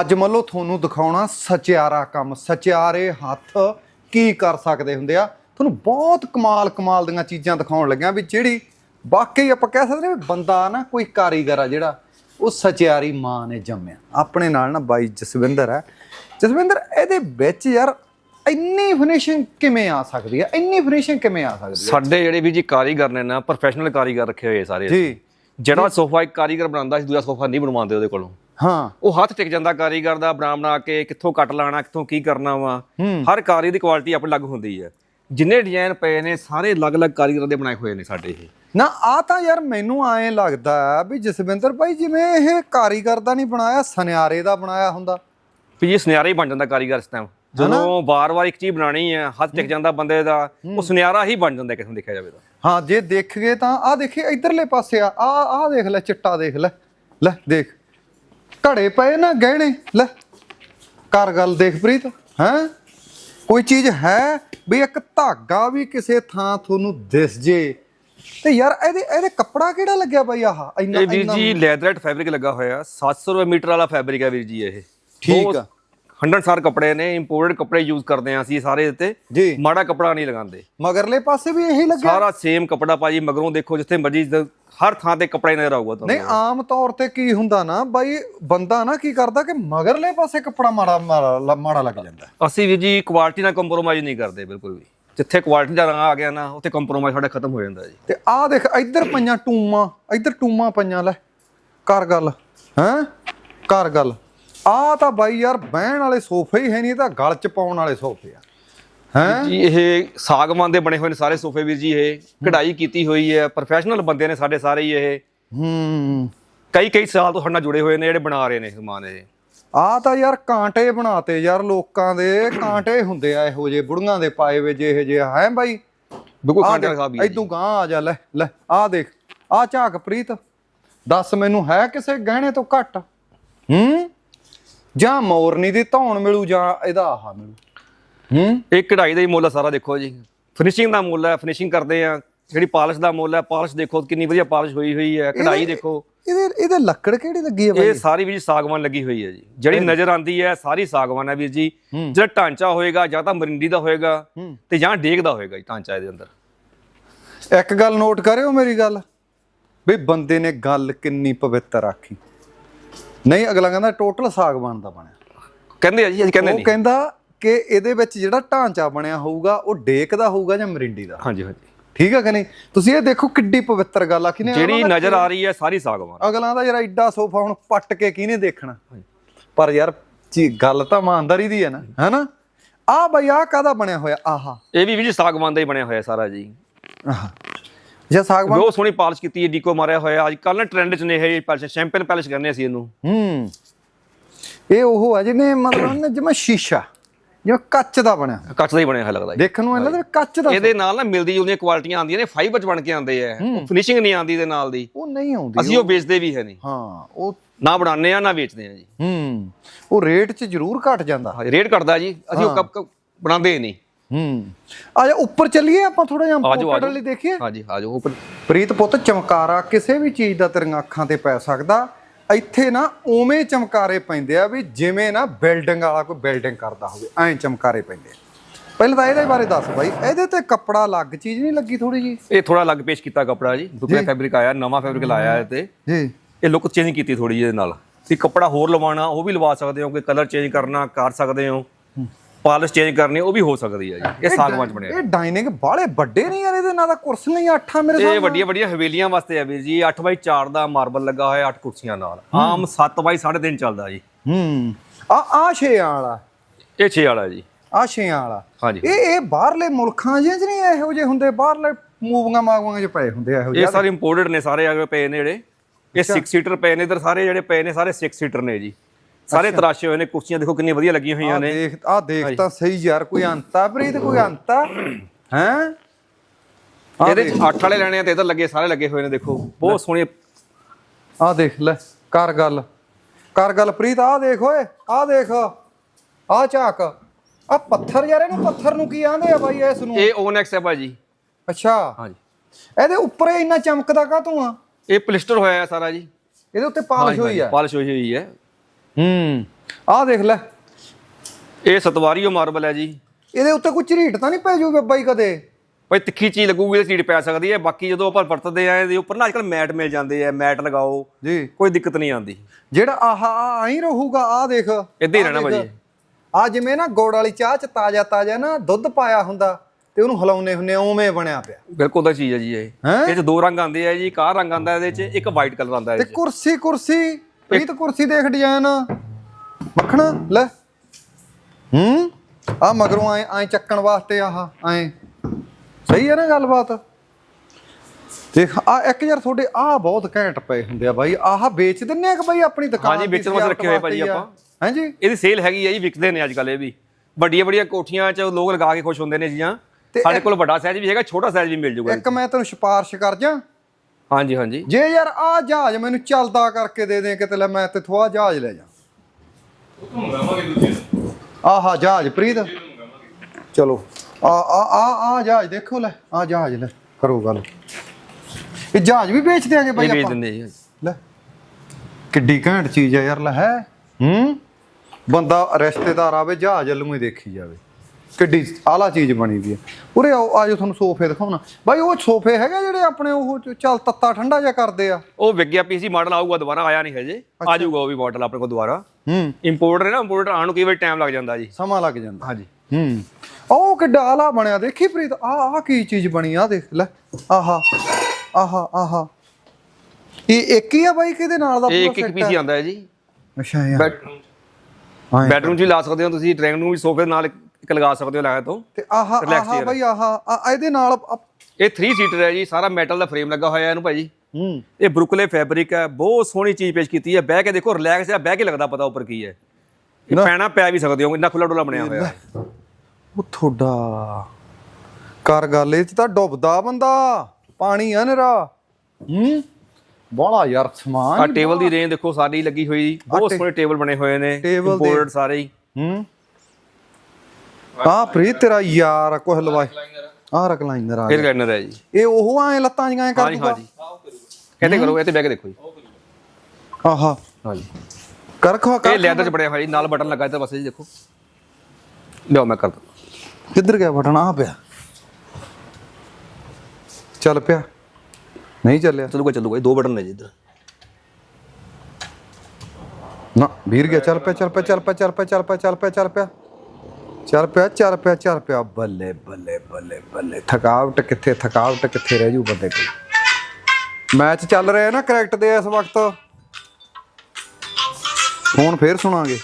ਅੱਜ ਮੰਨ ਲਓ ਤੁਹਾਨੂੰ ਦਿਖਾਉਣਾ ਸਚਿਆਰਾ ਕੰਮ ਸਚਿਆਰੇ ਹੱਥ ਕੀ ਕਰ ਸਕਦੇ ਹੁੰਦੇ ਆ। ਤੁਹਾਨੂੰ ਬਹੁਤ ਕਮਾਲ ਕਮਾਲ ਦੀਆਂ ਚੀਜ਼ਾਂ ਦਿਖਾਉਣ ਲੱਗਿਆ ਵੀ ਜਿਹੜੀ ਵਾਕਈ ਆਪਾਂ ਕਹਿ ਸਕਦੇ ਹਾਂ ਬੰਦਾ ਨਾ ਕੋਈ ਕਾਰੀਗਰ ਆ ਜਿਹੜਾ ਉਹ ਸਚਿਆਰੀ ਮਾਂ ਨੇ ਜੰਮਿਆ। ਆਪਣੇ ਨਾਲ ਨਾ ਬਾਈ ਜਸਵਿੰਦਰ ਹੈ ਜਸਵਿੰਦਰ ਇਹਦੇ ਵਿੱਚ ਯਾਰ ਇੰਨੀ ਫਿਨਿਸ਼ਿੰਗ ਕਿਵੇਂ ਆ ਸਕਦੀ ਹੈ ਇੰਨੀ ਫਿਨਿਸ਼ਿੰਗ ਕਿਵੇਂ ਆ ਸਕਦੀ ਹੈ ਸਾਡੇ ਜਿਹੜੇ ਵੀ ਜੀ ਕਾਰੀਗਰ ਨੇ ਨਾ ਪ੍ਰੋਫੈਸ਼ਨਲ ਕਾਰੀਗਰ ਰੱਖੇ ਹੋਏ ਸਾਰੇ। ਜੀ। ਜਿਹੜਾ ਸੋਫਾ ਇੱਕ ਕਾਰੀਗਰ ਬਣਾਉਂਦਾ ਸੀ ਦੂਜਾ ਸੋਫਾ ਨਹੀਂ ਬਣਵਾਉਂਦੇ ਉਹਦੇ ਕੋਲੋਂ। ਹਾਂ। ਉਹ ਹੱਥ ਟਿਕ ਜਾਂਦਾ ਕਾਰੀਗਰ ਦਾ ਬਣਾ ਕੇ ਕਿੱਥੋਂ ਕੱਟ ਲਾਣਾ ਕਿੱਥੋਂ ਕੀ ਕਰਨਾ ਵਾ। ਹਰ ਕਾਰੀ ਦੀ ਕੁਆਲਿਟੀ ਆਪਣੀ ਅਲੱਗ ਹੁੰਦੀ ਹੈ ਜਿੰਨੇ ਡਿਜ਼ਾਈਨ ਪਏ ਨੇ ਸਾਰੇ ਅਲੱਗ-ਅਲੱਗ ਕਾਰੀਗਰਾਂ ਦੇ ਬਣਾਏ ਹੋਏ ਨੇ ਸਾਡੇ ਇਹ। ਨਾ ਆ ਤਾਂ ਯਾਰ ਮੈਨੂੰ ਐਂ ਲੱਗਦਾ ਵੀ ਜਸਵਿੰਦਰ ਭਾਈ ਜਿਵੇਂ ਇਹ ਕਾਰੀਗਰ ਦਾ ਨਹੀਂ ਬਣਾਇਆ ਸੁਨਿਆਰੇ ਦਾ ਬਣਾਇਆ ਹੁੰਦਾ। ਵੀ ਇਹ ਸੁਨਿਆਰਾ ਹੀ ਬਣ ਜਾਂਦਾ ਕਾਰੀਗਰ ਇਸ ਟਾਈਮ ਜਦੋਂ ਵਾਰ-ਵਾਰ ਇੱਕ ਚੀਜ਼ ਬਣਾਣੀ ਹੈ ਹੱਥ ਟਿਕ ਜਾਂਦਾ ਬੰਦੇ ਦਾ ਉਹ ਸੁਨਿਆਰਾ ਹੀ ਬਣ ਜਾਂਦਾ ਕਿਸੇ ਨੂੰ ਦੇਖਿਆ ਜਾਵੇ ਤਾਂ। ਹਾਂ ਜੇ ਦੇਖ ਗਏ ਤਾਂ ਆ ਦੇਖੀ ਇਧਰਲੇ ਪਾਸੇ ਆ ਆ ਆ ਦੇਖ ਲੈ ਚਿੱਟਾ ਦੇਖ ਲੈ। ਲੈ ਦੇਖ। ਘੜੇ ਪਏ ਨਾ ਗਹਿਣੇ ਲੈ ਕਰ ਗੱਲ ਦੇਖ ਪ੍ਰੀਤ ਹੈ? ਕੋਈ ਚੀਜ਼ ਹੈ ਵੀ ਇੱਕ ਧਾਗਾ ਵੀ ਕਿਸੇ ਥਾਂ ਤੁਹਾਨੂੰ ਦਿਸ ਜੇ? ਤੇ ਯਾਰ ਇਹਦੇ ਇਹਦੇ ਕੱਪੜਾ ਕਿਹੜਾ ਲੱਗਿਆ ਬਾਈ ਆਹ? ਇੰਨਾ ਇਹ ਵੀਰ ਜੀ ਲੈਦਰਟ ਫੈਬਰਿਕ ਲੱਗਾ ਹੋਇਆ 700 ਰੁਪਏ ਮੀਟਰ ਵਾਲਾ ਫੈਬਰਿਕ ਹੈ ਵੀਰ ਜੀ ਇਹ। ਠੀਕ ਆ। 100 ਸਾਰ ਕੱਪੜੇ ਨੇ ਇੰਪੋਰਟਡ ਕੱਪੜੇ ਯੂਜ਼ ਕਰਦੇ ਆ ਅਸੀਂ ਸਾਰੇ ਇੱਥੇ। ਜੀ। ਮਾੜਾ ਕੱਪੜਾ ਨਹੀਂ ਲਗਾਉਂਦੇ। ਮਗਰਲੇ ਪਾਸੇ ਵੀ ਇਹੀ ਲੱਗਿਆ। ਸਾਰਾ ਸੇਮ ਕੱਪੜਾ ਭਾਜੀ ਮਗਰੋਂ ਦੇਖੋ ਜਿੱਥੇ ਮਰਜ਼ੀ ਹਰ ਥਾਂ ਤੇ ਕੱਪੜਾ ਹੀ ਨਜ਼ਰ ਆਊਗਾ ਨਹੀਂ ਤੁਹਾਨੂੰ ਆਮ ਤੌਰ ਤੇ ਕੀ ਹੁੰਦਾ ਨਾ ਬਾਈ ਬੰਦਾ ਨਾ ਕੀ ਕਰਦਾ ਕਿ ਮਗਰਲੇ ਪਾਸੇ ਕੱਪੜਾ ਮਾੜਾ ਮਾੜਾ ਲੱਗ ਜਾਂਦਾ। ਅਸੀਂ ਵੀ ਜੀ ਕੁਆਲਿਟੀ ਨਾਲ ਕੰਪਰੋਮਾਈਜ਼ ਨਹੀਂ ਕਰਦੇ ਬਿਲਕੁਲ ਵੀ। ਜਿੱਥੇ ਕੁਆਲਿਟੀ ਦਾ ਰੰਗ ਆ ਗਿਆ ਨਾ ਉੱਥੇ ਕੰਪਰੋਮਾਈਜ਼ ਸਾਡਾ ਖਤਮ ਹੋ ਜਾਂਦਾ ਜੀ। ਤੇ ਆਹ ਦੇਖ ਇੱਧਰ ਪਈਆਂ ਟੂਮਾਂ ਇੱਧਰ ਟੂਮਾਂ ਪਈਆਂ ਲੈ। ਕਰ ਗੱਲ ਹੈਂ? ਕਰ ਗੱਲ। ਆਹ ਤਾਂ ਬਾਈ ਯਾਰ ਬਹਿਣ ਵਾਲੇ ਸੋਫੇ ਹੀ ਹੈ ਨਹੀਂ ਤਾਂ ਗਲ ਚ ਪਾਉਣ ਵਾਲੇ ਸੋਫੇ ਆ। ਹੈਂ? ਜੀ ਇਹ ਸਾਗਵਾਨ ਦੇ ਬਣੇ ਹੋਏ ਨੇ ਸਾਰੇ ਸੋਫੇ ਵੀਰ ਜੀ ਇਹ ਕਢਾਈ ਕੀਤੀ ਹੋਈ ਹੈ ਪ੍ਰੋਫੈਸ਼ਨਲ ਬੰਦੇ ਨੇ ਸਾਡੇ ਸਾਰੇ ਹੀ ਇਹ। ਹੂੰ। ਕਈ ਕਈ ਸਾਲ ਤੋਂ ਸਾਡੇ ਨਾਲ ਜੁੜੇ ਹੋਏ ਨੇ ਜਿਹੜੇ ਬਣਾ ਰਹੇ ਨੇ ਸਮਾਨ ਇਹ। ਆਹ ਤਾਂ ਯਾਰ ਕਾਂਟੇ ਬਣਾਤੇ ਯਾਰ ਲੋਕਾਂ ਦੇ ਕਾਂਟੇ ਹੁੰਦੇ ਆ ਇਹੋ ਜੇ ਬੁੜੀਆਂ ਦੇ ਪਾਏ ਵੇ ਜੇ ਇਹ ਜੇ ਹੈ ਬਾਈ? ਬਿਲਕੁਲ ਆ ਕਾਂਟੇ ਸਾਹਿਬ ਵੀ। ਇਦੋਂ ਗਾਂ ਆ ਜਾ ਲੈ ਲੈ ਆ ਦੇਖ ਆ ਝਾਕ ਪ੍ਰੀਤ ਦੱਸ ਮੈਨੂੰ ਹੈ ਕਿਸੇ ਗਹਿਣੇ ਤੋਂ ਘੱਟ? ਹੂੰ? ਜਾਂ ਮੋਰਨੀ ਦੀ ਧੌਣ ਮਿਲੂ ਜਾਂ ਇਹਦਾ ਆਹ ਮਿਲੂ? ਹੂੰ? ਇਹ ਕਢਾਈ ਦਾ ਹੀ ਮੁੱਲ ਆ ਸਾਰਾ ਦੇਖੋ ਜੀ। ਫਿਨਿਸ਼ਿੰਗ ਦਾ ਮੁੱਲ ਹੈ ਫਿਨਿਸ਼ਿੰਗ ਕਰਦੇ ਆ। ਜਿਹੜੀ ਪਾਲਿਸ਼ ਦਾ ਮੁੱਲ ਹੈ ਪਾਲਿਸ਼ ਦੇਖੋ ਕਿੰਨੀ ਵਧੀਆ ਪਾਲਿਸ਼ ਹੋਈ ਹੋਈ ਹੈ ਕਢਾਈ ਦੇਖੋ। ਇਹਦੇ ਇਹਦੇ ਲੱਕੜ ਕਿਹੜੀ ਲੱਗੀ ਹੈ ਬਾਈ? ਇਹ ਸਾਰੀ ਵੀ ਸਾਗਵਾਨ ਲੱਗੀ ਹੋਈ ਹੈ ਜੀ। ਜਿਹੜੀ ਨਜ਼ਰ ਆਂਦੀ ਹੈ ਸਾਰੀ ਸਾਗਵਾਨ ਹੈ ਵੀਰ ਜੀ। ਜਿਹੜਾ ਢਾਂਚਾ ਹੋਏਗਾ ਜਾਂ ਤਾਂ ਮਰਿੰਡੀ ਦਾ ਹੋਏਗਾ ਤੇ ਜਾਂ ਡੇਕ ਦਾ ਹੋਏਗਾ ਜੀ ਢਾਂਚਾ ਇਹਦੇ ਅੰਦਰ। ਇੱਕ ਗੱਲ ਨੋਟ ਕਰਿਓ ਮੇਰੀ ਗੱਲ। ਵੀ ਬੰਦੇ ਨੇ ਗੱਲ ਕਿੰਨੀ ਪਵਿੱਤਰ ਆਖੀ। ਨਹੀਂ ਅਗਲਾ ਕਹਿੰਦਾ ਟੋਟਲ ਸਾਗਵਾਨ ਦਾ ਬਣਿਆ। ਕਹਿੰਦੇ ਆ ਜੀ ਅਸੀਂ ਕਹਿੰਦੇ ਉਹ ਨਹੀਂ। ਕਹਿੰਦਾ ਕਿ ਇਹਦੇ ਵਿੱਚ ਜਿਹੜਾ ਢਾਂਚਾ ਬਣਿਆ ਹੋਊਗਾ ਉਹ ਡੇਕ ਦਾ ਹੋਊਗਾ ਜਾਂ ਮਰਿੰਡੀ ਦਾ? ਹਾਂਜੀ ਹਾਂਜੀ। ਠੀਕ ਹੈ ਕਿ ਨਹੀਂ? ਤੁਸੀਂ ਇਹ ਦੇਖੋ ਕਿੱਡੀ ਪਵਿੱਤਰ ਗੱਲ ਆਖੀ ਨੇ ਜਿਹੜੀ ਨਜ਼ਰ ਆ ਰਹੀ ਹੈ ਸਾਰੀ ਸਾਗਵਾਨ ਅਗਲਾ ਦਾ ਯਾਰ ਐਡਾ ਸੋਫਾ ਹੁਣ ਪੱਟ ਕੇ ਕਿਹਨੇ ਦੇਖਣਾ? ਪਰ ਯਾਰ ਜੀ ਗੱਲ ਤਾਂ ਇਮਾਨਦਾਰੀ ਦੀ ਹੈ ਨਾ ਹੈਨਾ? ਆ ਬਈ ਆ ਕਾਦਾ ਬਣਿਆ ਹੋਇਆ? ਆਹਾ। ਇਹ ਵੀ ਵੀ ਸਾਗਵਾਨ ਦਾ ਹੀ ਬਣਿਆ ਹੋਇਆ ਸਾਰਾ ਜੀ। ਆਹਾ। ਜੇ ਸਾਗਵਾਨ ਬਹੁਤ ਸੋਹਣੀ ਪਾਲਿਸ਼ ਕੀਤੀ ਹੈ ਡੀਕੋ ਮਾਰਿਆ ਹੋਇਆ। ਅੱਜ ਕੱਲ ਨਾ ਟ੍ਰੈਂਡ 'ਚ ਨੇ ਇਹ ਪਾਲਿਸ਼ ਚੈਂਪੀਅਨ ਪਾਲਿਸ਼ ਕਰਨੇ ਅਸੀਂ ਇਹਨੂੰ। ਹੂੰ। ਇਹ ਉਹ ਹੈ ਜਿਹਨੇ ਮਤਲਬ ਨਾ ਜਿਵੇਂ ਸ਼ੀਸ਼ਾ ਜਿਵੇਂ ਕੱਚ ਦਾ ਬਣਿਆ। ਕੱਚ ਦਾ ਹੀ ਬਣਿਆ ਹੋਇਆ ਲੱਗਦਾ ਦੇਖਣ ਨੂੰ ਇਹਨਾਂ ਦੇ ਕੱਚ ਦਾ ਇਹਦੇ ਨਾਲ ਨਾ ਮਿਲਦੀ ਜੁਲਦੀਆਂ ਕੁਆਲਿਟੀਆਂ ਆਉਂਦੀਆਂ ਨੇ ਫਾਈਬਰ 'ਚ ਬਣ ਕੇ ਆਉਂਦੇ ਆ। ਫਿਨਿਸ਼ਿੰਗ ਨਹੀਂ ਆਉਂਦੀ ਦੇ ਨਾਲ ਦੀ। ਉਹ ਨਹੀਂ ਆਉਂਦੀ ਅਸੀਂ ਉਹ ਵੇਚਦੇ ਵੀ ਹੈ ਨਹੀਂ। ਹਾਂ ਉਹ ਨਾ ਬਣਾਉਂਦੇ ਆ ਨਾ ਵੇਚਦੇ ਆ ਜੀ। ਹੂੰ। ਉਹ ਰੇਟ 'ਚ ਜ਼ਰੂਰ ਘਟ ਜਾਂਦਾ। ਰੇਟ ਘਟਦਾ ਜੀ। ਅਸੀਂ ਉਹ ਕੱਪ ਬਣਾਉਂਦੇ ਨਹੀਂ। ਹੂੰ। ਆ ਜਾ ਉੱਪਰ ਚੱਲੀਏ ਆਪਾਂ ਥੋੜਾ ਜਿਹਾ ਆਜੋ ਲਈ ਦੇਖੀਏ। ਹਾਂਜੀ ਆਜੋ ਉੱਪਰ। ਪ੍ਰੀਤ ਪੁੱਤ ਚਮਕਾਰਾ ਕਿਸੇ ਵੀ ਚੀਜ਼ ਦਾ ਤੇਰੀਆਂ ਅੱਖਾਂ ਤੇ ਪੈ ਸਕਦਾ। ਇੱਥੇ ਨਾ ਉਵੇਂ ਚਮਕਾਰੇ ਪੈਂਦੇ ਆ ਵੀ ਜਿਵੇਂ ਨਾ ਬਿਲਡਿੰਗ ਵਾਲਾ ਕੋਈ ਬਿਲਡਿੰਗ ਕਰਦਾ ਹੋਵੇ ਐਂ ਚਮਕਾਰੇ ਪੈਂਦੇ ਆ। ਪਹਿਲਾਂ ਤਾਂ ਇਹਦੇ ਬਾਰੇ ਦੱਸ ਬਾਈ ਇਹਦੇ ਤੇ ਕੱਪੜਾ ਅਲੱਗ ਚੀਜ਼ ਨਹੀਂ ਲੱਗੀ ਥੋੜੀ ਜੀ ਇਹ ਥੋੜਾ ਅਲੱਗ ਪੇਸ਼ ਕੀਤਾ ਕਪੜਾ ਜੀ। ਦੂਸਰਾ ਫੈਬਰਿਕ ਆਇਆ ਨਵਾਂ ਫੈਬਰਿਕ ਲਾਇਆ ਇਹ ਤੇ ਜੀ। ਇਹ ਲੁੱਕ ਚੇਂਜ ਕੀਤੀ ਥੋੜੀ ਜਿਹੀ ਇਹਦੇ ਨਾਲ। ਤੇ ਕੱਪੜਾ ਹੋਰ ਲਵਾਉਣਾ ਉਹ ਵੀ ਲਵਾ ਸਕਦੇ ਹੋ ਕੋਈ ਕਲਰ ਚੇਂਜ ਕਰਨਾ ਕਰ ਸਕਦੇ ਹੋ। ਪਾਲਿਸ਼ ਚੇਂਜ ਕਰਨੀ ਉਹ ਵੀ ਹੋ ਸਕਦੀ ਹੈ ਜੀ। ਇਹ ਸਾਗਵਾਨ ਚ ਬਣਿਆ ਇਹ ਡਾਈਨਿੰਗ ਬਾਲੇ ਵੱਡੇ ਨਹੀਂ ਯਾਰ ਇਹਦੇ ਨਾਲ ਤਾਂ ਕੁਰਸੀਆਂ ਅੱਠਾਂ ਮੇਰੇ ਇਹ ਸਾਹਮਣੇ। ਵੱਡੀਆਂ ਵੱਡੀਆਂ ਹਵੇਲੀਆਂ ਵਾਸਤੇ ਆ ਵੀਰ ਜੀ। 8x4 ਦਾ ਮਾਰਬਲ ਲੱਗਾ ਹੋਇਆ 8 ਕੁਰਸੀਆਂ ਨਾਲ। ਆਮ 7x3.5 ਚੱਲਦਾ ਜੀ। ਹੂੰ। ਆ ਆ ਛੇਆਂ ਵਾਲਾ। ਇਹ 6 ਵਾਲਾ ਜੀ। ਆ ਛੇਆਂ ਵਾਲਾ। ਹਾਂਜੀ। ਇਹ ਇਹ ਬਾਹਰਲੇ ਮੁਲਕਾਂ ਜਿਹੇ ਚ ਨਹੀਂ ਇਹੋ ਜਿਹੇ ਹੁੰਦੇ? ਬਾਹਰਲੇ ਮੂਵੀਆਂ ਮਾਗਵਾਂ ਚ ਪਏ ਹੁੰਦੇ ਆ ਇਹੋ ਜਿਹੇ। ਇਹ ਸਾਰੇ ਇੰਪੋਰਟਡ ਨੇ ਸਾਰੇ ਅਗਰ ਪਏ ਨੇ ਜਿਹੜੇ। ਇਹ 6 ਸੀਟਰ ਪਏ ਨੇ ਇਧਰ ਸਾਰੇ ਜਿਹੜੇ ਪਏ ਨੇ ਸਾਰੇ 6 ਸੀਟਰ ਨੇ ਜੀ। ਸਾਰੇ ਤਰਾਸ਼ੇ ਹੋਏ ਨੇ ਕੁਰਸੀਆਂ ਦੇਖੋ ਕਿੰਨੀਆਂ ਵਧੀਆ ਲੱਗੀਆਂ ਹੋਈਆਂ ਆ ਨੇ। ਦੇਖ ਆ ਦੇਖ ਤਾਂ ਸਹੀ ਯਾਰ ਕੋਈ ਅੰਤ ਪ੍ਰੀਤ ਕੋਈ ਅੰਤ ਹੈ? ਇਹਦੇ ਚ 8 ਵਾਲੇ ਲੈਣੇ ਆ ਤੇ ਇਧਰ ਲੱਗੇ ਸਾਰੇ ਲੱਗੇ ਹੋਏ ਨੇ ਦੇਖੋ। ਬਹੁਤ ਸੋਹਣੇ ਆ ਦੇਖ ਲੈ ਕਰ ਗੱਲ। ਕਰ ਗੱਲ ਪ੍ਰੀਤ ਆ ਦੇਖ ਓਏ ਆ ਦੇਖ। ਆ ਝਾਕ। ਆ ਪੱਥਰ ਯਾਰ ਇਹਨੂੰ ਪੱਥਰ ਨੂੰ ਕੀ ਆਂਦੇ ਆ ਬਾਈ ਇਸ ਨੂੰ? ਇਹ ਓਨੈਕਸ ਹੈ ਭਾਜੀ। ਅੱਛਾ। ਹਾਂਜੀ। ਇਹਦੇ ਉੱਪਰ ਇੰਨਾ ਚਮਕਦਾ ਕਾ ਤੂੰ ਆ? ਇਹ ਪਲਿਸਟਰ ਹੋਇਆ ਹੈ ਸਾਰਾ ਜੀ। ਇਹਦੇ ਉੱਤੇ ਪਾਲਿਸ਼ ਹੋਈ ਆ। ਪਾਲਿਸ਼ ਹੋਈ ਹੋਈ ਹੈ। ਹੂੰ। ਆਹ ਦੇਖ ਲੈ। ਇਹ ਸਤਵਾਰੀਓ ਮਾਰਬਲ ਹੈ ਜੀ। ਇਹਦੇ ਉੱਤੇ ਕੋਈ ਝਰੀਟ ਤਾਂ ਨਹੀਂ ਪੈ ਜੂ ਬਾਈ ਕਦੇ? ਭਾਈ ਤਿੱਖੀ ਚੀਜ਼ ਲੱਗੂਗੀ ਤੇ ਸੀਟ ਪੈ ਸਕਦੀ ਹੈ। ਬਾਕੀ ਜਦੋਂ ਆਪਾਂ ਵਰਤਦੇ ਆ ਇਹਦੇ ਉੱਪਰ ਨਾ ਅੱਜਕੱਲ ਮੈਟ ਮਿਲ ਜਾਂਦੇ ਆ ਮੈਟ ਲਗਾਓ। ਜੀ। ਕੋਈ ਦਿੱਕਤ ਨਹੀਂ ਆਉਂਦੀ। ਜਿਹੜਾ ਆਹ ਆਈ ਰਹੂਗਾ ਆਹ ਦੇਖ। ਏਦਾਂ ਹੀ ਰਹਿਣਾ ਭਾਜੀ। ਆ ਜਿਵੇਂ ਨਾ ਗੋੜ ਵਾਲੀ ਚਾਹ ਚ ਤਾਜ਼ਾ ਤਾਜ਼ਾ ਨਾ ਦੁੱਧ ਪਾਇਆ ਹੁੰਦਾ ਤੇ ਉਹਨੂੰ ਹਿਲਾਉਨੇ ਹੁੰਨੇ ਉਵੇਂ ਬਣਿਆ ਪਿਆ। ਬਿਲਕੁਲ ਦਾ ਚੀਜ਼ ਹੈ ਜੀ ਇਹ? ਇਹ ਚ ਦੋ ਰੰਗ ਆਉਂਦੇ ਆ ਜੀ ਕਾਰ ਰੰਗ ਆਉਂਦਾ ਇਹਦੇ ਚ ਇੱਕ ਵਾਈਟ ਕਲਰ ਆਉਂਦਾ ਤੇ ਇਹਦੇ ਚ। ਕੁਰਸੀ ਕੁਰਸੀ। ਪ੍ਰੀਤ ਕੁਰਸੀ ਦੇਖ ਡਿਜ਼ਾਈਨ। ਮੱਖਣਾ ਲੈ। ਹੂੰ? ਆ ਮਗਰੋਂ ਆਏ ਆਏ ਚੱਕਣ ਵਾਸਤੇ ਆਹ ਆਏ ਸਹੀ ਹੈ ਨਾ ਗੱਲਬਾਤ? ਦੇਖ ਆ ਇੱਕ ਯਾਰ ਤੁਹਾਡੇ ਆ ਬਹੁਤ ਘੈਂਟ ਪਏ ਹੁੰਦੇ ਆ ਬਾਈ। ਆਹ ਵੇਚ ਦਿੰਨੇ ਆ ਕਿ ਬਾਈ ਆਪਣੀ ਦੁਕਾਨ ਹਾਂਜੀ, ਵੇਚਣ ਵਾਸਤੇ ਰੱਖੇ ਹੋਏ ਭਾਜੀ ਆਪਾਂ। ਹਾਂਜੀ। ਇਹਦੀ ਸੇਲ ਹੈਗੀ ਹੈ ਜੀ ਵਿਕਦੇ ਨੇ ਅੱਜਕੱਲ ਇਹ ਵੀ। ਵੱਡੀਆਂ ਵੱਡੀਆਂ ਕੋਠੀਆਂ 'ਚ ਲੋਕ ਲਗਾ ਕੇ ਖੁਸ਼ ਹੁੰਦੇ ਨੇ ਜੀਆਂ। ਸਾਡੇ ਕੋਲ ਵੱਡਾ ਸਾਈਜ਼ ਵੀ ਹੈਗਾ ਛੋਟਾ ਸਾਈਜ਼ ਵੀ ਮਿਲ ਜਾਊਗਾ ਇੱਕ ਮੈਂ ਤੈਨੂੰ ਸਿਫਾਰਿਸ਼ ਕਰ ਜਾ? ਹਾਂਜੀ ਹਾਂਜੀ। ਜੇ ਯਾਰ ਆ ਜਹਾਜ਼ ਮੈਨੂੰ ਚੱਲਦਾ ਕਰਕੇ ਦੇ ਦੇ ਕਿਤੇ ਲੈ ਮੈਂ ਤੇ ਥੋੜਾ ਜਹਾਜ਼ ਲੈ ਜਾ। ਆਹਾ ਜਹਾਜ਼ ਪ੍ਰੀਤ। ਚਲੋ। ਆ ਆ ਆ ਆ ਜਹਾਜ਼ ਦੇਖੋ ਲੈ ਆ ਜਹਾਜ਼ ਲੈ ਕਰੋ ਗੱਲ। ਇਹ ਜਹਾਜ਼ ਵੀ ਵੇਚ ਦਿਆਂਗੇ ਬਾਈ ਵੇਚ ਆਪਾਂ? ਦਿੰਦੇ ਜੀ। ਲੈ। ਕਿੱਡੀ ਘੈਂਟ ਚੀਜ਼ ਆ ਯਾਰ ਲੈ ਹੈ? ਹੂੰ? ਬੰਦਾ ਰਿਸ਼ਤੇਦਾਰ ਆਵੇ ਜਹਾਜ਼ ਵੱਲੋਂ ਹੀ ਦੇਖੀ ਜਾਵੇ। ਕਿੱਡੀ ਆਲਾ ਚੀਜ਼ ਬਣੀ ਦੀ ਹੈ। ਉਰੇ ਆਓ ਆਜੋ ਤੁਹਾਨੂੰ ਸੋਫੇ ਦਿਖਾਉਣਾ। ਬਾਈ ਉਹ ਸੋਫੇ ਹੈਗੇ ਜਿਹੜੇ ਆਪਣੇ ਉਹ ਚ- ਚੱਲ ਤੱਤਾ ਠੰਡਾ ਜਿਹਾ ਕਰਦੇ ਆ। ਉਹ ਵਿਗਿਆ ਪੀਸੀ ਮਾਡਲ ਆਊਗਾ ਦੁਬਾਰਾ ਆਇਆ ਨਹੀਂ ਹਜੇ। ਆ ਜਾਊਗਾ ਉਹ ਵੀ ਮਾਡਲ ਆਪਣੇ ਕੋਲ ਦੁਬਾਰਾ। ਹੂੰ। ਇੰਪੋਰਟਰ ਹੈ ਨਾ ਇੰਪੋਰਟਰ ਆਉਣ ਨੂੰ ਕਈ ਵਾਰ ਟਾਈਮ ਲੱਗ ਜਾਂਦਾ ਜੀ। ਸਮਾਂ ਲੱਗ ਜਾਂਦਾ। ਹਾਂਜੀ। ਹੂੰ। ਉਹ ਕਿੱਡਾ ਆਲਾ ਬਣਿਆ। ਦੇਖੀ ਪ੍ਰੀਤ ਆ ਆ ਕੀ ਚੀਜ਼ ਬਣੀ ਆ ਦੇਖ ਲੈ। ਆਹਾ ਆਹਾ ਆਹਾ। ਇਹ ਇੱਕ ਹੀ ਆ ਬਾਈ ਕਿਹਦੇ ਨਾਲ ਦਾ ਇਹ ਇੱਕ ਇੱਕ set ਪੀਸੀ? ਆਉਂਦਾ ਹੈ ਜੀ। ਅੱਛਾ ਯਾਰ ਹਾਂ ਬੈਡਰੂਮ 'ਚ ਵੀ ਲਾ ਸਕਦੇ ਹੋ ਤੁਸੀਂ ਡਰਾਇੰਗ ਰੂਮ ਵੀ ਸੋਫੇ ਨਾਲ ਇੱਕ ਲਗਾ ਸਕਦੇ ਹੋ ਲਾਇਆ ਤੋਂ। ਤੇ ਆਹਾ Relax ਆਹਾ chair। ਬਾਈ ਆਹਾ ਆ- ਇਹਦੇ ਨਾਲ ਆ- ਇਹ 3 ਸੀਟਰ ਹੈ ਜੀ ਸਾਰਾ ਮੈਟਲ ਦਾ ਫਰੇਮ ਲੱਗਾ ਹੋਇਆ ਇਹਨੂੰ ਭਾਜੀ ਹੂੰ। ਇਹ ਬਰੁਕਲੇ ਫੈਬਰਿਕ ਹੈ ਬਹੁਤ ਸੋਹਣੀ ਚੀਜ਼ ਪੇਸ਼ ਕੀਤੀ ਹੈ। ਬਹਿ ਕੇ ਦੇਖੋ ਰਿਲੈਕਸ ਹੈ ਬਹਿ ਕੇ ਲੱਗਦਾ ਪਤਾ ਉੱਪਰ ਕੀ ਹੈ। ਇਹ ਪੈਣਾ ਪੈ ਵੀ ਸਕਦੇ ਹੋ ਇੰਨਾ ਖੁੱਲਾ ਡੁੱਲਾ ਬਣਿਆ ਹੋਇਆ ਹੈ। ਉਹ ਤੁਹਾਡਾ ਕਰ ਗੱਲ ਇਹ ਚ ਤਾਂ ਡੁੱਬਦਾ ਬੰਦਾ। ਪਾਣੀ ਆ ਨਰਾ। ਹੂੰ? ਬਾਲਾ ਯਾਰ ਆ ਸਮਾਨ ਟੇਬਲ ਦੀ ਰੇਂਜ ਦੇਖੋ ਸਾਡੀ ਲੱਗੀ ਹੋਈ। ਬਹੁਤ ਸੋਹਣੇ ਟੇਬਲ ਬਣੇ ਹੋਏ ਨੇ Table ਦੇ- ਸਾਰੇ ਹੀ। ਹੂੰ? ਆ ਪ੍ਰੀਤ ਤੇਰਾ ਯਾਰ ਕੁਝ ਲਵਾਏ। ਆ ਰਕਲਾਈਨਰ ਆ ਫਿਰ ਗਿਆ। ਗਾਰਡਨਰ ਹੈ ਜੀ। ਇਹ ਉਹ ਐ ਲੱਤਾਂ ਜਿਹੀਆਂ ਐਂ ਕਰ ਹਾਂਜੀ ਦੂਗਾ ਹਾਂਜੀ ਕਹਿੰਦੇ ਕਰੋ ਇਹ ਤੇ ਬਹਿ ਕੇ ਦੇਖੋ ਜੀ। ਆਹਾ। ਹਾਂਜੀ ਕਰ ਖਵਾ ਇਹ ਕਰ ਲੈਦਰ ਚ ਬਣਿਆ ਹੋਇਆ ਜੀ ਨਾਲ ਬਟਨ ਲੱਗਾ ਇੱਧਰ ਪਾਸੇ ਜੀ ਦੇਖੋ। ਲਿਓ ਮੈਂ ਕਰ ਦਿੰਦਾ ਕਿੱਧਰ ਗਿਆ ਬਟਨ? ਆ ਪਿਆ। ਚੱਲ ਪਿਆ। ਨਹੀਂ ਚੱਲਿਆ। ਚਲੂਗਾ ਚਲੂਗਾ ਇਹ ਦੋ ਬਟਨ ਨੇ ਜੀ ਇੱਧਰ। ਨਾ ਵੀਰ ਗਿਆ। ਚੱਲ ਪਿਆ ਚੱਲ ਪਿਆ ਚੱਲ ਪਿਆ ਚੱਲ ਪਿਆ ਚੱਲ ਪਿਆ ਚੱਲ ਪਿਆ ਚੱਲ ਪਿਆ। ਚੱਲ ਪਿਆ ਚੱਲ ਪਿਆ ਚੱਲ ਪਿਆ। ਬੱਲੇ ਬੱਲੇ ਬੱਲੇ ਬੱਲੇ। ਥਕਾਵਟ ਕਿੱਥੇ ਥਕਾਵਟ ਕਿੱਥੇ ਰਹਿ ਜੂ ਬੰਦੇ ਕੋਲ? ਮੈਚ ਚੱਲ ਰਿਹਾ ਨਾ ਕਰੈਕਟ ਦੇ ਇਸ ਵਕਤ। ਹੁਣ ਫੇਰ ਸੁਣਾਂਗੇ।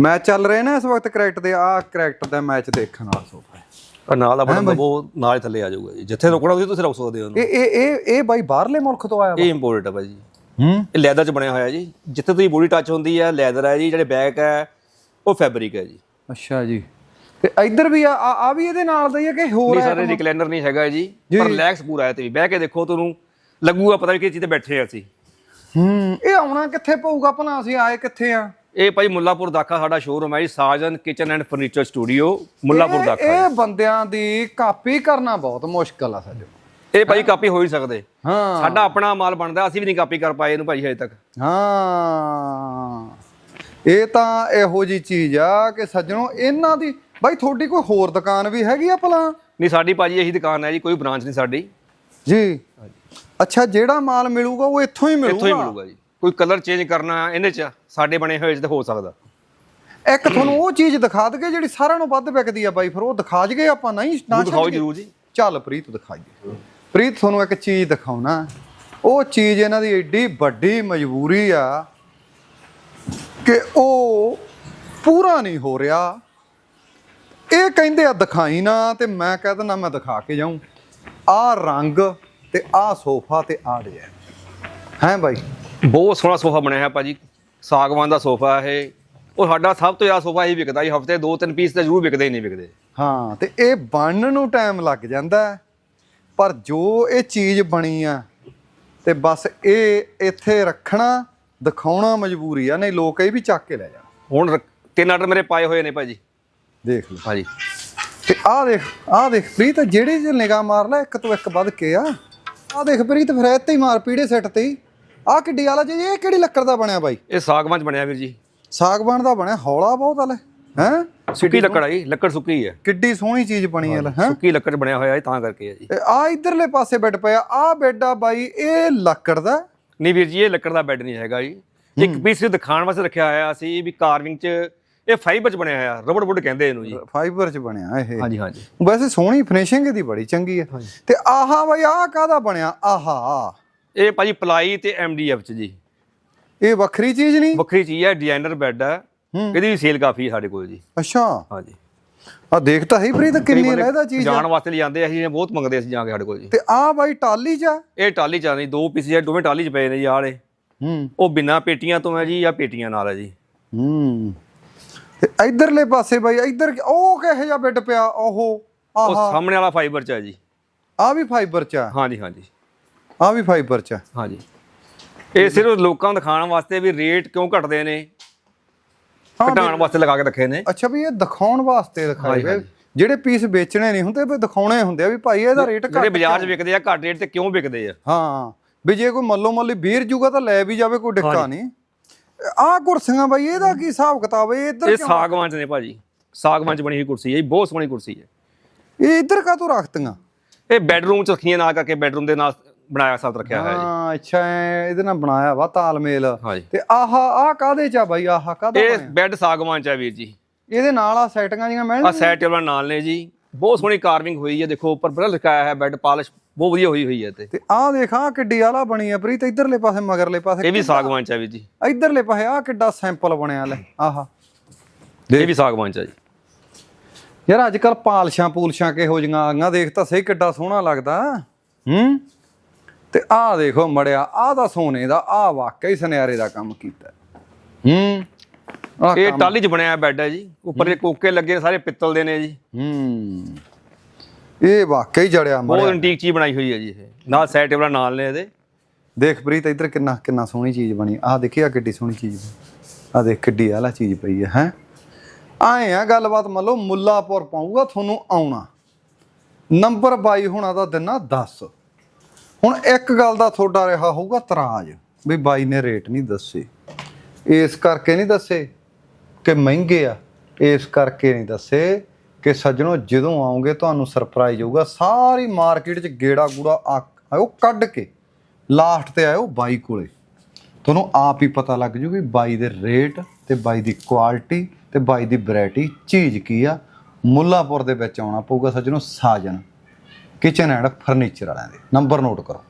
ਮੈਚ ਚੱਲ ਰਹੇ ਨਾ ਇਸ ਵਕਤ ਕਰੈਕਟ ਦੇ। ਆ ਕਰੈਕਟ ਦਾ ਮੈਚ ਦੇਖਣ ਵਾਲਾ ਸੋਫਾ ਹੈ। ਆ ਨਾਲ ਬਟਨ ਦਬੋ ਨਾਲ ਹੀ ਥੱਲੇ ਆ ਜਾਊਗਾ ਜੀ। ਜਿੱਥੇ ਰੁਕਣਾ ਤੁਸੀਂ ਤੁਸੀਂ ਰੁਕ ਸਕਦੇ ਹੋ ਇਹ ਇਹ ਇਹ ਇਹ ਬਾਈ ਬਾਹਰਲੇ ਮੁਲਕ ਤੋਂ ਆਇਆ ਇਹ ਇੰਪੋਰਟਡ ਹੈ ਭਾਜੀ ਹੂੰ? ਇਹ ਲੈਦਰ ਚ ਬਣਿਆ ਹੋਇਆ ਜੀ। ਜਿੱਥੇ ਤੁਸੀਂ ਬੋਡੀ ਟੱਚ ਹੁੰਦੀ ਹੈ ਲੈਦਰ ਹੈ ਜੀ ਜਿਹੜੇ ਬੈਕ ਹੈ ਉਹ ਫੈਬਰਿਕ ਹੈ ਜੀ। ਅੱਛਾ ਜੀ। ਤੇ ਇੱਧਰ ਵੀ ਆ ਆ ਵੀ ਇਹਦੇ ਨਾਲ ਦਾ ਹੀ ਹੈ ਕਿ ਹੋਰ ਨਹੀਂ ਹੈ ਸਾਰੇ ਰਿਕਲਾਈਨਰ ਨਹੀਂ ਹੈਗਾ ਜੀ ਪਰ ਰਿਲੈਕਸ ਪੂਰਾ ਹੈ ਤੇ ਵੀ। ਬਹਿ ਕੇ ਦੇਖੋ ਤੁਹਾਨੂੰ ਲੱਗੂਗਾ ਪਤਾ ਵੀ ਕਿਸ ਚੀਜ਼ ਤੇ ਬੈਠੇ ਆ ਅਸੀਂ। ਹੂੰ ਇਹ ਆਉਣਾ ਕਿੱਥੇ ਪਊਗਾ ਭਲਾ ਅਸੀਂ ਆਏ ਕਿੱਥੇ ਆ? ਇਹ ਭਾਈ ਮੁੱਲਾਪੁਰ ਦਾਖਾ ਸਾਡਾ ਸ਼ੋਰੂਮ ਹੈ ਜੀ Sajan kitchen and furniture studio Mullanpur Dakha ਇਹ ਬੰਦਿਆਂ ਦੀ ਕਾਪੀ ਕਰਨਾ ਬਹੁਤ ਮੁਸ਼ਕਲ ਆ ਸਾਡੇ ਇਹ ਭਾਈ ਕਾਪੀ ਹੋ ਹੀ ਸਕਦੇ। ਹਾਂ। ਸਾਡਾ ਆਪਣਾ ਮਾਲ ਬਣਦਾ ਅਸੀਂ ਵੀ ਨਹੀਂ ਕਾਪੀ ਕਰ ਪਾਏ ਇਹਨੂੰ ਭਾਈ ਹਜੇ ਤੱਕ। ਹਾਂ। ਇਹ ਤਾਂ ਇਹੋ ਜੀ ਚੀਜ਼ ਆ ਕਿ ਸੱਜਣੋ ਇਹਨਾਂ ਦੀ ਬਾਈ ਤੁਹਾਡੀ ਕੋਈ ਹੋਰ ਦੁਕਾਨ ਵੀ ਹੈਗੀ ਆ ਭਲਾ? ਨਹੀਂ ਸਾਡੀ ਭਾਜੀ ਇਹੀ ਦੁਕਾਨ ਹੈ ਜੀ ਕੋਈ ਬ੍ਰਾਂਚ ਨਹੀਂ ਸਾਡੀ। ਜੀ। ਅੱਛਾ ਜਿਹੜਾ ਮਾਲ ਮਿਲੂਗਾ ਉਹ ਇੱਥੋਂ ਹੀ ਇੱਥੋਂ ਹੀ ਮਿਲੂਗਾ ਮਿਲੂਗਾ ਜੀ। ਕੋਈ ਕਲਰ ਚੇਂਜ ਕਰਨਾ ਇਹਦੇ ਚ ਸਾਡੇ ਬਣੇ ਹੋਏ ਚ ਤਾਂ ਹੋ ਸਕਦਾ। ਇੱਕ ਤੁਹਾਨੂੰ ਉਹ ਚੀਜ਼ ਦਿਖਾ ਦਗੇ ਜਿਹੜੀ ਸਾਰਿਆਂ ਨੂੰ ਵੱਧ ਵਿਕਦੀ ਆ ਬਾਈ ਫਿਰ ਉਹ ਦਿਖਾ ਜਗੇ ਆਪਾਂ ਨਹੀਂ ਨਾ ਦਿਖਾਓ। ਜਰੂਰ ਜੀ। ਚੱਲ ਪ੍ਰੀਤ ਦਿਖਾਈਏ। ਪ੍ਰੀਤ ਤੁਹਾਨੂੰ ਇੱਕ ਚੀਜ਼ ਦਿਖਾਉਣਾ। ਉਹ ਚੀਜ਼ ਇਹਨਾਂ ਦੀ ਏਡੀ ਵੱਡੀ ਮਜਬੂਰੀ ਆ ਕਿ ਉਹ ਪੂਰਾ ਨਹੀਂ ਹੋ ਰਿਹਾ। ਇਹ ਕਹਿੰਦੇ ਆ ਦਿਖਾਈ ਨਾ ਤੇ ਮੈਂ ਕਹਿ ਦਿੰਦਾ ਮੈਂ ਦਿਖਾ ਕੇ ਜਾਊਂ। ਆ ਰੰਗ ਤੇ ਆ ਸੋਫਾ ਤੇ ਆ ਡਿਜ਼ਾਈਨ ਹੈ ਬਾਈ? ਬਹੁਤ ਸੋਹਣਾ ਸੋਫਾ ਬਣਿਆ ਹੈ ਭਾਜੀ। ਸਾਗਵਾਨ ਦਾ ਸੋਫਾ ਇਹ। ਉਹ ਸਾਡਾ ਸਭ ਤੋਂ ਜ਼ਿਆਦਾ ਸੋਫਾ ਹੀ ਵਿਕਦਾ ਜੀ। ਹਫ਼ਤੇ ਦੋ ਤਿੰਨ ਪੀਸ ਤਾਂ ਜ਼ਰੂਰ ਵਿਕਦੇ ਹੀ ਨਹੀਂ ਵਿਕਦੇ। ਹਾਂ ਤੇ ਇਹ ਬਣਨ ਨੂੰ ਟਾਈਮ ਲੱਗ ਜਾਂਦਾ ਪਰ ਜੋ ਇਹ ਚੀਜ਼ ਬਣੀ ਆ ਤੇ ਬਸ ਇਹ ਇੱਥੇ ਰੱਖਣਾ ਦਿਖਾਉਣਾ ਮਜਬੂਰੀ ਆ ਨਹੀਂ ਲੋਕ ਇਹ ਵੀ ਚੱਕ ਕੇ ਲੈ ਜਾਣ। ਹੁਣ ਤਿੰਨ ਆਰਡਰ ਮੇਰੇ ਪਾਏ ਹੋਏ ਨੇ ਭਾਜੀ। ਦੇਖ ਲਓ ਹਾਂਜੀ। ਤੇ ਆਹ ਦੇਖ ਆਹ ਦੇਖ ਪ੍ਰੀਤ ਜਿਹੜੀ ਜੇ ਨਿਗਾਹ ਮਾਰ ਲੈ ਇੱਕ ਤੋਂ ਇੱਕ ਵੱਧ ਕੇ ਆ। ਆਹ ਦੇਖ ਪ੍ਰੀਤ ਫਿਰ ਇੱਥੇ ਹੀ ਮਾਰ ਪੀੜੇ ਸੈੱਟ ਤੇ ਹੀ। ਆਹ ਕਿੱਡੀ ਵਾਲਾ ਜੀ ਇਹ ਕਿਹੜੀ ਲੱਕੜ ਦਾ ਬਣਿਆ ਬਾਈ? ਇਹ ਸਾਗਵਾਨ ਚ ਬਣਿਆ ਵੀਰ ਜੀ। ਸਾਗਵਾਨ ਦਾ ਬਣਿਆ ਹੌਲਾ ਬਹੁਤ ਹਲੇ ਹੈ? ਸੁੱਕੀ ਲੱਕੜ ਆ ਜੀ ਲੱਕੜ ਸੁੱਕੀ ਹੈ ਕਿੱਡੀ ਸੋਹਣੀ ਚੀਜ਼ ਬਣੀ ਹੈ ਹੈ? ਸੁੱਕੀ ਲੱਕੜ 'ਚ ਬਣਿਆ ਹੋਇਆ ਇਹ ਤਾਂ ਕਰਕੇ ਹੈ ਜੀ। ਆ ਇਧਰਲੇ ਪਾਸੇ ਬੈੱਡ ਪਿਆ ਆ ਬੈੱਡ ਆ ਬਾਈ ਇਹ ਲੱਕੜ ਦਾ ਨਹੀਂ ਵੀਰ ਜੀ ਇਹ ਲੱਕੜ ਦਾ ਬੈੱਡ ਨਹੀਂ ਹੈਗਾ ਜੀ। ਇੱਕ ਪੀਸ ਦਿਖਾਉਣ ਵਾਸਤੇ ਰੱਖਿਆ ਹੋਇਆ ਸੀ ਵੀ ਕਾਰਵਿੰਗ 'ਚ ਇਹ ਫਾਈਬਰ 'ਚ ਬਣਿਆ ਹੋਇਆ ਰਬੜ ਵੁੱਡ ਕਹਿੰਦੇ ਇਹਨੂੰ ਜੀ। ਫਾਈਬਰ ਚ ਬਣਿਆ ਇਹ। ਹਾਂਜੀ ਹਾਂਜੀ। ਵੈਸੇ ਸੋਹਣੀ ਫਿਨਿਸ਼ਿੰਗ ਇਹਦੀ ਬੜੀ ਚੰਗੀ ਹੈ ਤੇ ਆਹਾ ਬਾਈ ਆਹ ਕਾਹਦਾ ਬਣਿਆ? ਆਹਾ। ਇਹ ਭਾਜੀ ਪਲਾਈ ਤੇ ਐਮਡੀਐਫ 'ਚ ਜੀ। ਇਹ ਵੱਖਰੀ ਚੀਜ਼ ਨਹੀਂ? ਵੱਖਰੀ ਚੀਜ਼ ਹੈ ਡਿਜ਼ਾਈਨਰ ਬੈੱਡ ਹੈ। ਇਹਦੀ ਵੀ ਸੇਲ ਕਾਫੀ ਸਾਡੇ ਕੋਲ ਜੀ। ਅੱਛਾ। ਹਾਂਜੀ। ਆ ਦੇਖ ਤਾਂ ਹੀ ਪ੍ਰੀਤ ਕਿੰਨੀ ਲੈਦਾ ਚੀਜ਼ ਆ। ਜਾਣ ਵਾਸਤੇ ਲਿਆਂਦੇ ਅਸੀਂ ਇਹ ਬਹੁਤ ਮੰਗਦੇ ਅਸੀਂ ਜਾ ਕੇ ਸਾਡੇ ਕੋਲ ਜੀ। ਤੇ ਆ ਬਾਈ ਟਾਲੀ ਚ ਆ? ਇਹ ਟਾਲੀ ਚ ਆ ਨਹੀਂ ਦੋ ਪੀਸ ਹੈ ਦੋਵੇਂ ਟਾਲੀ ਚ ਪਏ ਨੇ ਜੀ ਆਹ ਵਾਲੇ। ਹੂੰ। ਉਹ ਬਿਨਾ ਪੇਟੀਆਂ ਤੋਂ ਹੈ ਜੀ ਜਾਂ ਪੇਟੀਆਂ ਨਾਲ ਹੈ ਜੀ। ਹੂੰ। ਤੇ ਇਧਰਲੇ ਪਾਸੇ ਬਾਈ ਇਧਰ ਉਹ ਕਿਹੋ ਜਿਹਾ ਬੈੱਡ ਪਿਆ ਉਹ ਉਹ ਆਹਾ। ਸਾਹਮਣੇ ਵਾਲਾ ਫਾਈਬਰ ਚ ਹੈ ਜੀ। ਆ ਵੀ ਫਾਈਬਰ ਚ ਆ? ਹਾਂਜੀ ਹਾਂਜੀ। ਆ ਵੀ ਫਾਈਬਰ ਚ ਆ। ਹਾਂਜੀ। ਇਹ ਸਿਰਫ ਲੋਕਾਂ ਨੂੰ ਦਿਖਾਉਣ ਵਾਸਤੇ ਵੀ ਰੇਟ ਕਿਉਂ ਘਟਦੇ ਨੇ? ਘਟਾਉਣ ਵਾਸਤੇ ਲਗਾ ਕੇ ਰੱਖੇ ਨੇ। ਅੱਛਾ ਵੀ ਇਹ ਦਿਖਾਉਣ ਵਾਸਤੇ ਦਿਖਾਏ ਗਏ। ਜਿਹੜੇ ਪੀਸ ਵੇਚਣੇ ਨਹੀਂ ਹੁੰਦੇ ਵੀ ਦਿਖਾਉਣੇ ਹੁੰਦੇ ਆ ਵੀ ਭਾਈ ਇਹਦਾ ਰੇਟ ਜਿਹੜੇ ਘੱਟ ਬਾਜ਼ਾਰ 'ਚ ਵਿਕਦੇ ਆ ਘੱਟ ਰੇਟ ਤੇ ਕਿਉਂ ਵਿਕਦੇ ਆ? ਹਾਂ ਵੀ ਜੇ ਕੋਈ ਮੱਲੋ ਮੱਲੀ ਵੀਰ ਜੂਗਾ ਤਾਂ ਲੈ ਵੀ ਜਾਵੇ ਕੋਈ ਡਿੱਕਾ ਨਹੀਂ। ਆਹ ਕੁਰਸੀਆਂ ਬਾਈ ਇਹਦਾ ਕੀ ਹਿਸਾਬ ਕਿਤਾਬ ਹੈ? ਇਹ ਇੱਧਰ ਇਹ ਸਾਗਵਾਨ ਚ ਨੇ ਭਾਜੀ। ਸਾਗਵਾਨ ਚ ਬਣੀ ਹੋਈ ਕੁਰਸੀ ਹੈ ਜੀ ਬਹੁਤ ਸੋਹਣੀ ਕੁਰਸੀ ਹੈ। ਇਹ ਇੱਧਰ ਕਾਹਤੋਂ ਰੱਖਤੀਆਂ? ਇਹ ਬੈੱਡਰੂਮ ਚ ਰੱਖੀਆਂ ਨਾਲ ਕਰਕੇ ਬੈੱਡਰੂਮ ਦੇ ਨਾਲ ਬਣਾਇਆ ਸਾਬ ਰੱਖਿਆ ਹੋਇਆ ਜੀ। ਹਾਂ ਅੱਛਾ ਇਹਦੇ ਨਾਲ ਬਣਾਇਆ ਵਾ ਤਾਲਮੇਲ। ਹਾਂਜੀ। ਤੇ ਆਹ ਆਹ ਕਾਦੇ ਚ ਆ ਬਾਈ? ਆਹ ਕਾਹਦਾ ਇਹ ਬੈੱਡ ਸਾਗਵਾਨ ਚ ਹੈ ਵੀਰ ਜੀ। ਇਹਦੇ ਨਾਲ ਆ ਸੈਟਿੰਗਾਂ ਜੀਆਂ ਮੈਂ ਆ ਸੈਟ ਟੇਬਲ ਨਾਲ ਨੇ ਜੀ। ਬਹੁਤ ਸੋਹਣੀ ਕਾਰਵਿੰਗ ਹੋਈ ਹੈ ਦੇਖੋ ਉੱਪਰ ਬੜਾ ਲਿਖਾਇਆ ਹੈ ਬੈੱਡ ਪਾਲਿਸ਼ ਬਹੁਤ ਵਧੀਆ ਹੋਈ ਹੋਈ ਹੈ ਤੇ। ਤੇ ਆਹ ਦੇਖ ਆਹ ਕਿੱਡੀ ਆਲਾ ਬਣੀ ਆ ਪ੍ਰੀਤ ਇੱਧਰਲੇ ਪਾਸੇ ਮਗਰਲੇ ਪਾਸੇ ਇਹ ਵੀ ਸਾਗਵਾਨ ਚ ਹੈ ਵੀਰ ਜੀ। ਇੱਧਰਲੇ ਪਾਸੇ ਆਹ ਕਿੱਡਾ ਸੈਂਪਲ ਬਣਿਆ ਲੈ ਆਹਾ। ਇਹ ਵੀ ਸਾਗਵਾਨ ਚ ਹੈ ਜੀ। ਯਾਰ ਅੱਜ ਕੱਲ ਪਾਲਸ਼ਾਂ ਪੂਲਸ਼ਾਂ ਕਿਹੋ ਜੀਆਂ ਆ ਗਈਆਂ ਦੇਖ ਤਾਂ ਸਹੀ ਕਿੱਡਾ ਸੋਹਣਾ ਲੱਗਦਾ। ਹੂੰ? ਤੇ ਆਹ ਦੇਖੋ ਮੜਿਆ ਆਹ ਦਾ ਸੋਨੇ ਦਾ ਆਹ ਵਾਕਈ ਸੁਨਿਆਰੇ ਦਾ ਕੰਮ ਕੀਤਾ। ਹੂੰ ਇਹ ਟਾਲੀ ਚ ਬਣਿਆ ਬੈੱਡ ਹੈ ਜੀ। ਉੱਪਰ ਇਹ ਕੋਕੇ ਲੱਗੇ ਨੇ, ਸਾਰੇ ਪਿੱਤਲ ਦੇ ਨੇ ਜੀ। ਹੂੰ ਇਹ ਵਾਕਈ ਜੜਿਆ ਬਹੁਤ ਮੜਿਆ ਐਂਟੀਕ ਚੀਜ਼ ਬਣਾਈ ਹੋਈ ਹੈ ਜੀ ਇਹ। ਨਾਲ ਸੈਟ ਟੇਬਲ ਨਾਲ ਨੇ ਇਹਦੇ। ਦੇਖ ਪ੍ਰੀਤ ਇੱਧਰ ਕਿੰਨਾ ਕਿੰਨਾ ਸੋਹਣੀ ਚੀਜ਼ ਬਣੀ। ਆਹ ਦੇਖੀ ਆ ਕਿੱਡੀ ਸੋਹਣੀ ਚੀਜ਼ ਆ ਦੇਖ ਕਿੱਡੀ ਆਲਾ ਚੀਜ਼ ਪਈ ਹੈ ਹੈ। ਆਏ ਆ ਗੱਲਬਾਤ ਮੰਨ ਲਓ ਮੁੱਲਾਪੁਰ ਪਾਊਗਾ ਤੁਹਾਨੂੰ ਆਉਣਾ। ਨੰਬਰ 22 ਹੋਣਾ ਦਾ ਦਿਨਾ 10 ਹੁਣ ਇੱਕ ਗੱਲ ਦਾ ਤੁਹਾਡਾ ਰਿਹਾ ਹੋਊਗਾ ਤਰਾਜ, ਵੀ ਬਾਈ ਨੇ ਰੇਟ ਨਹੀਂ ਦੱਸੇ। ਇਸ ਕਰਕੇ ਨਹੀਂ ਦੱਸੇ ਕਿ ਮਹਿੰਗੇ ਆ, ਇਸ ਕਰਕੇ ਨਹੀਂ ਦੱਸੇ ਕਿ ਸੱਜਣੋ ਜਦੋਂ ਆਉਂਗੇ ਤੁਹਾਨੂੰ ਸਰਪ੍ਰਾਈਜ਼ ਹੋਊਗਾ, ਸਾਰੀ ਮਾਰਕੀਟ 'ਚ ਗੇੜਾ ਗੂੜਾ ਆ- ਆਇਓ ਕੱਢ ਕੇ ਲਾਸਟ ਤੇ ਆਇਓ ਬਾਈ ਕੋਲੇ। ਤੁਹਾਨੂੰ ਆਪ ਹੀ ਪਤਾ ਲੱਗ ਜੂ ਵੀ ਬਾਈ ਦੇ ਰੇਟ ਤੇ ਬਾਈ ਦੀ ਕੁਆਲਿਟੀ ਤੇ ਬਾਈ ਦੀ ਵੈਰਾਈਟੀ ਚੀਜ਼ ਕੀ ਆ। ਮੁੱਲਾਪੁਰ ਦੇ ਵਿੱਚ ਆਉਣਾ ਪਊਗਾ ਸੱਜਣੋ ਸਾਜਨ ਕਿਚਨ ਐਂਡ ਫਰਨੀਚਰ ਵਾਲਿਆਂ ਦੇ। ਨੰਬਰ ਨੋਟ ਕਰੋ।